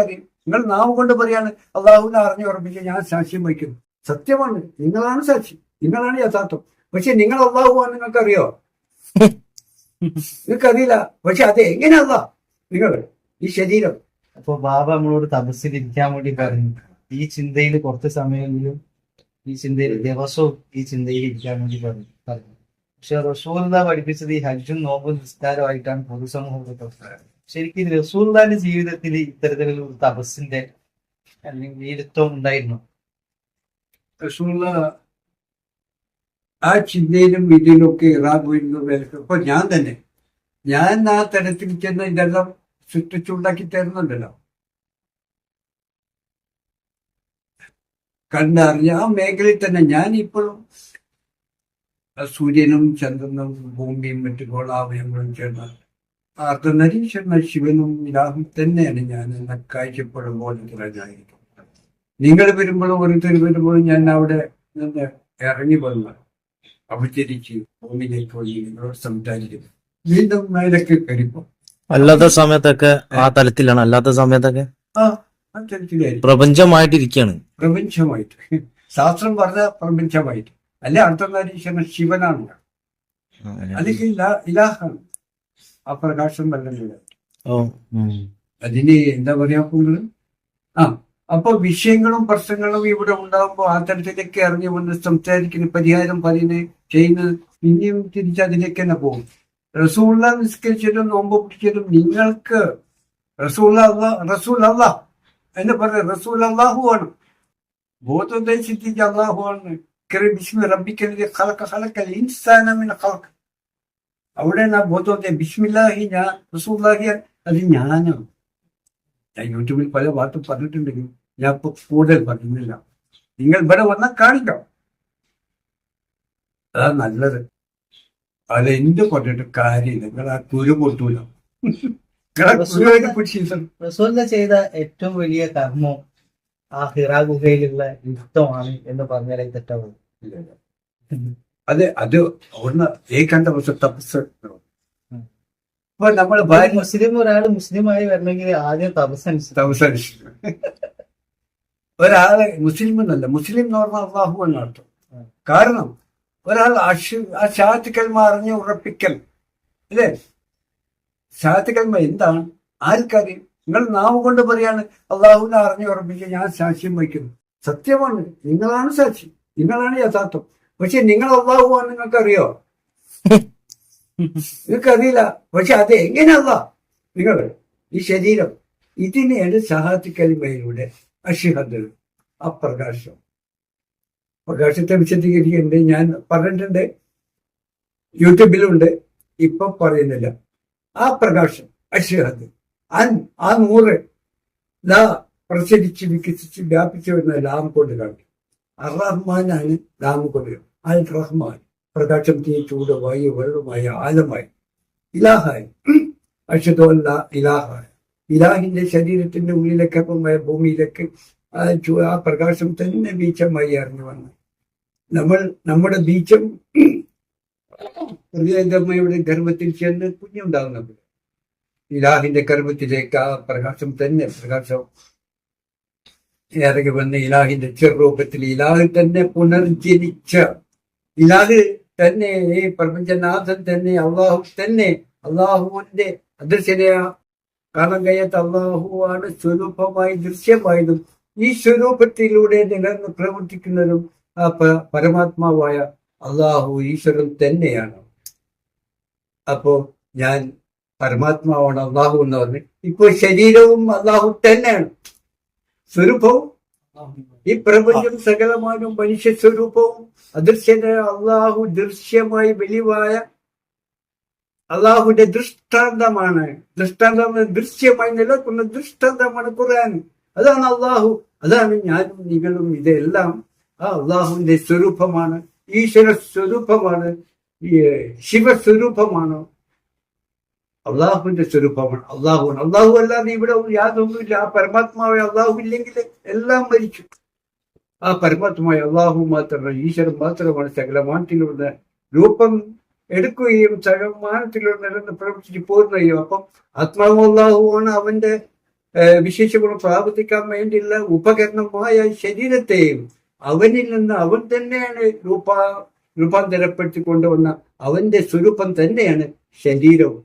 നിങ്ങൾ നാവ് കൊണ്ട് പറയാണ് അള്ളാഹുവിനെ അറിഞ്ഞു ഉറപ്പിച്ച് ഞാൻ സാക്ഷ്യം വഹിക്കുന്നു. സത്യമാണ്. നിങ്ങളാണ് സാക്ഷി നിങ്ങളാണ് യഥാർത്ഥം. പക്ഷെ നിങ്ങൾ അള്ളാഹുവാണ് നിങ്ങൾക്കറിയോ? നിങ്ങൾക്കറിയില്ല. പക്ഷെ അത് എങ്ങനെയല്ല? നിങ്ങൾ ഈ ശരീരം. അപ്പൊ ബാബ നമ്മളോട് തപസ്സിൽ ഇരിക്കാൻ വേണ്ടി പറഞ്ഞു. ഈ ചിന്തയിൽ കുറച്ച് സമയമെങ്കിലും ഈ ചിന്തയിൽ ദിവസവും ഈ ചിന്തയിൽ ഇരിക്കാൻ വേണ്ടി പറഞ്ഞു. പറഞ്ഞു. പക്ഷെ റസൂൽദ പഠിപ്പിച്ചത്? ഈ ഹജ്ജും നോമ്പും നിസ്കാരമായിട്ടാണ് പൊതുസമൂഹത്തിൽ ശരിക്കും റസൂൽദാന്റെ ജീവിതത്തിൽ ഇത്തരത്തിലുള്ള ഒരു തപസ്സിന്റെ അല്ലെങ്കിൽ വീരത്വം ഉണ്ടായിരുന്നു. റസൂള്ള ആ ചിന്തയിലും ഇതിലും ഇറാൻ പോയിരുന്നു ഇപ്പൊ ഞാൻ തന്നെ ഞാൻ ആ തരത്തിൽ ചെന്ന് ഇതെല്ലാം സൃഷ്ടിച്ചുണ്ടാക്കി തരുന്നുണ്ടല്ലോ. കണ്ടറിഞ്ഞ ആ മേഖലയിൽ തന്നെ ഞാൻ ഇപ്പോഴും സൂര്യനും ചന്ദ്രനും ഭൂമിയും മറ്റു ഗോളാവയങ്ങളും ചേർന്ന അർദ്ധനരീശ്വരന ശിവനും വിലാഹും തന്നെയാണ് ഞാൻ എന്നെ കാഴ്ചപ്പെടുമ്പോൾ നിങ്ങൾ വരുമ്പോഴും ഓരോരുത്തർ വരുമ്പോഴും ഞാൻ അവിടെ നിന്ന് ഇറങ്ങി വന്ന് അവതരിച്ച് ഭൂമിയിലേക്ക് പോയി നിങ്ങളോട് സംസാരിക്കും. വീണ്ടും മേലൊക്കെ കയറിപ്പോ. അല്ലാത്ത സമയത്തൊക്കെ ആ തലത്തിലാണ്. അല്ലാത്ത സമയത്തൊക്കെ ആ പ്രപഞ്ചമായിട്ടിരിക്കുകയാണ്. പ്രപഞ്ചമായിട്ട്. ശാസ്ത്രം പറഞ്ഞ പ്രപഞ്ചമായിട്ട്. അല്ലെ അർദ്ധനാരീശ്വരൻ ശിവനാണ് അല്ലെങ്കിൽ ഇലാ- ഇലാഹാണ്. ആ പ്രകാശം ഉം. അതിന് എന്താ പറയാ നിങ്ങൾ ആ അപ്പൊ വിഷയങ്ങളും പ്രശ്നങ്ങളും ഇവിടെ ഉണ്ടാകുമ്പോൾ ആ തരത്തിലേക്ക് ഇറങ്ങി വന്ന് സംസാരിക്കുന്ന പരിഹാരം പറയുന്നത് ചെയ്യുന്നത് പിന്നെയും തിരിച്ച് അതിലേക്ക് തന്നെ പോകും. റസൂള്ള നിസ്കരിച്ചിട്ടും നോമ്പ് പിടിച്ചിട്ടും നിങ്ങൾക്ക് റസൂള്ള റസൂൽ അള്ളാഹ് എന്ന് പറഞ്ഞ റസൂൽ അള്ളാഹു ആണ് ബോധോദ്ദേശിച്ചിട്ട് അള്ളാഹു ആണ്. കറി ഖലഖ ഖലക്ക ഖലക്കൽ ഇൻസാനമിന് ഖലക്ക് അവിടെ നാ ബോധോദയ ബിസ്മില്ലാഹി ഞാൻ റസൂല്ലാഹി അത് ഞാനാണ്. ഞാൻ യൂട്യൂബിൽ പല വാർത്ത പറഞ്ഞിട്ടുണ്ടെങ്കിലും ഞാൻ ഇപ്പൊ കൂടുതൽ പറയുന്നില്ല നിങ്ങൾ ഇവിടെ വന്നാൽ കാണിക്കാം. അതാ നല്ലത്. അത് എന്ത് പറഞ്ഞിട്ട് കാര്യമില്ല. നിങ്ങൾ ആ കുരു പൊട്ടൂല. ചെയ്ത ഏറ്റവും വലിയ കർമ്മം ആ ഹിറ ഗുഹയിലുള്ള യുദ്ധമാണ് എന്ന് പറഞ്ഞാലേ തെറ്റാവുള്ളൂ. തെറ്റാവും അത് അത് ഒന്ന് ഏകാന്ത പക്ഷെ തപസ് അപ്പൊ നമ്മൾ മുസ്ലിം ഒരാൾ മുസ്ലിമായി വരണമെങ്കിൽ ആദ്യം തപസ് അനുസരിച്ച്. ഒരാൾ ഒരാളെ മുസ്ലിം എന്നല്ല മുസ്ലിം എന്ന് പറഞ്ഞാൽ അള്ളാഹു എന്നർത്ഥം കാരണം ഒരാൾ ആ ഷാത്ത് കൽമ അറിഞ്ഞ് ഉറപ്പിക്കൽ. അല്ലേ? ഷാത്ത് കൽമ എന്താണ്? ആർക്കറിയും നിങ്ങൾ നാവ് കൊണ്ട് പറയാണ് അള്ളാഹുവിനെ അറിഞ്ഞ് ഉറപ്പിച്ച് ഞാൻ സാക്ഷ്യം വഹിക്കുന്നു. സത്യമാണ്. നിങ്ങളാണ് സാക്ഷി നിങ്ങളാണ് യഥാർത്ഥം. പക്ഷെ നിങ്ങൾ അള്ളാഹുവാൻ നിങ്ങൾക്കറിയോ? നിങ്ങൾക്കറിയില്ല. പക്ഷെ അത് എങ്ങനെയല്ല? നിങ്ങൾ ഈ ശരീരം ഇതിനെയാണ് സഹാത്തി കലിമയിലൂടെ അഷിഹദ് അപ്രകാശം. പ്രകാശം പ്രകാശത്തെ വിശദീകരിക്കുന്നുണ്ട് ഞാൻ പറഞ്ഞിട്ടുണ്ട്. യൂട്യൂബിലുണ്ട്. ഇപ്പൊ പറയുന്നില്ല. ആ പ്രകാശം അഷിഹദ് ആ നൂറ് ദാ പ്രസരിച്ച് വികസിച്ച് വ്യാപിച്ചു വരുന്ന ലാം കൊണ്ട് കാണിക്കും. അർ റഹ്മാനാണ് ലാം കൊണ്ട് അൽ റഹ്മാൻ പ്രകാശം തീ ചൂട് വായു വെള്ളമായ ആലമായി ഇലാഹായി അഷദോല്ല ഇലാഹായി ഇലാഹിന്റെ ശരീരത്തിന്റെ ഉള്ളിലേക്ക് ഭൂമിയിലേക്ക് ആ പ്രകാശം തന്നെ ബീച്ചമായി അറിഞ്ഞു വന്നു നമ്മൾ നമ്മുടെ ബീച്ചം ഹൃദയമ്മയുടെ ഗർഭത്തിൽ ചെന്ന് കുഞ്ഞുണ്ടാകുന്നത്. ഇലാഹിന്റെ ഗർഭത്തിലേക്ക് ആ പ്രകാശം തന്നെ പ്രകാശം ഇറങ്ങി വന്ന് ഇലാഹിന്റെ ചെറുരൂപത്തിൽ ഇലാഹി തന്നെ പുനർജനിച്ച ഇലാഹ് തന്നെ ഈ പ്രപഞ്ചനാഥൻ തന്നെ അള്ളാഹു തന്നെ അള്ളാഹുവിന്റെ അദൃശ്യതയാ. കാണാൻ കഴിയാത്ത അള്ളാഹുവാണ് സ്വരൂപമായി ദൃശ്യമായതും ഈ സ്വരൂപത്തിലൂടെ നിലനിന്ന് പ്രവർത്തിക്കുന്നതും ആ പരമാത്മാവായ അള്ളാഹു ഈശ്വരൻ തന്നെയാണ്. അപ്പോ ഞാൻ പരമാത്മാവാണ് അള്ളാഹു എന്ന് പറഞ്ഞു ഇപ്പോൾ ശരീരവും അള്ളാഹു തന്നെയാണ്. സ്വരൂപവും ഈ പ്രപഞ്ചം സകലമാനും മനുഷ്യ സ്വരൂപവും അദൃശ്യനായ അള്ളാഹു ദൃശ്യമായി വെളിവായ അള്ളാഹുവിന്റെ ദൃഷ്ടാന്തമാണ്. ദൃഷ്ടാന്തം ദൃശ്യമായി നിലനിൽക്കുന്ന ദൃഷ്ടാന്തമാണ് ഖുർആൻ. അതാണ് അള്ളാഹു. അതാണ് ഞാനും നിങ്ങളും ഇതെല്ലാം. ആ അള്ളാഹുവിന്റെ സ്വരൂപമാണ് ഈശ്വര സ്വരൂപമാണ് ശിവസ്വരൂപമാണ്. അള്ളാഹുവിന്റെ സ്വരൂപമാണ്. അള്ളാഹുവാണ്. അള്ളാഹു അല്ലാതെ ഇവിടെ യാതൊന്നുമില്ല. ആ പരമാത്മാവായ അള്ളാഹു ഇല്ലെങ്കിൽ എല്ലാം മരിച്ചു ആ പരമാത്മായ അള്ളാഹു മാത്രമാണ് ഈശ്വരൻ മാത്രമാണ് സകലമാനത്തിലുള്ള രൂപം എടുക്കുകയും സകലമാനത്തിലുള്ള നിലനിന്ന് പ്രവർത്തിച്ച് പോരുകയും. അപ്പം ആത്മാവ് അള്ളാഹുവാണ് അവന്റെ ഏഹ്, വിശേഷ പ്രാവർത്തിക്കാൻ വേണ്ടിയുള്ള ഉപകരണമായ ശരീരത്തെയും അവനിൽ നിന്ന് അവൻ തന്നെയാണ് രൂപ രൂപാന്തരപ്പെടുത്തി കൊണ്ടുവന്ന അവന്റെ സ്വരൂപം തന്നെയാണ് ശരീരവും.